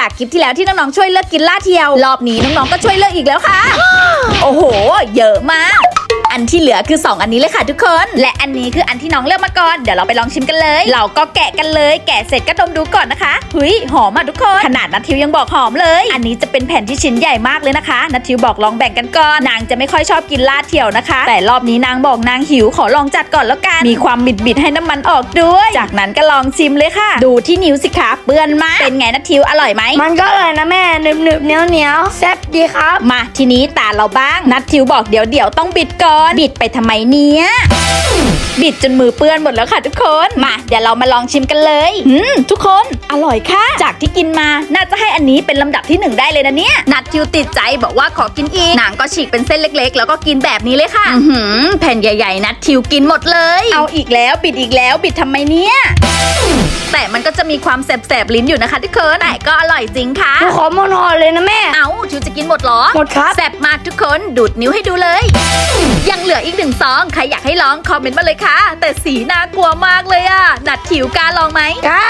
จากคลิปที่แล้วที่น้องๆช่วยเลิกกินล่าเทียว รอบนี้น้องๆก็ช่วยเลิกอีกแล้วค่ะ โอ้โห เยอะมาก อันที่เหลือคือ 2 อันนี้เลยค่ะทุกคน และอันนี้คืออันที่น้องเลือกมาก่อน เดี๋ยวเราไปลองชิมกันเลย เราก็แกะกันเลย แกะเสร็จก็ดมดูก่อนนะคะเฮ้ยหอมอะทุกคน ขนาดนัททิวยังบอกหอมเลย อันนี้จะเป็นแผ่นที่ชิ้นใหญ่มากเลยนะคะ นัททิวบอกลองแบ่งกันก่อน นางจะไม่ค่อยชอบกินลาดเที่ยวนะคะ แต่รอบนี้นางบอกนางหิวขอลองจัดก่อนแล้วกัน มีความบิดบิดๆให้น้ำมันออกด้วย จากนั้นก็ลองชิมเลยค่ะ ดูที่นิ้วสิคะเปื้อนมากเป็นไงนัททิวอร่อยไหมมันก็เลยนะแม่หนึบหนึบเนียวเหนียวแซ่บ ดีครับ มาทีนี้ตาเราบ้างนัดทิวบอกเดี๋ยวเดี๋ยวต้องบิดก่อนบิดไปทำไมเนี่ยบิดจนมือเปื้อนหมดแล้วค่ะทุกคนมาเดี๋ยวเรามาลองชิมกันเลยอืมทุกคนอร่อยค่ะ จากที่กินมาน่าจะให้อันนี้เป็นลำดับที่หนึ่งได้เลยนะเนี่ยนัดทิวติดใจบอกว่าขอกินอีกนางก็ฉีกเป็นเส้นเล็ก ๆ แล้วก็กินแบบนี้เลยค่ะอื้อหือแผ่นใหญ่ ๆ นัดทิวกินหมดเลย เอาอีกแล้วบิดอีกแล้วบิดทำไมเนี่ย แต่มันก็จะมีความแสบๆลิ้นอยู่นะคะทุกคนแต่ก็อร่อยจริงค่ะ หนูขอหมดห่อเลยนะแม่ เอาทิวจะกินหมดเหรอหมดครับแซ่บมากทุกคนดูดนิ้วให้ดูเลย ยังเหลืออีกหนึ่งซองใครอยากให้ลองคอมเมนต์มาเลยค่ะ แต่สีน่ากลัวมากเลยอะนัดถิวกล้าลองไหมก้า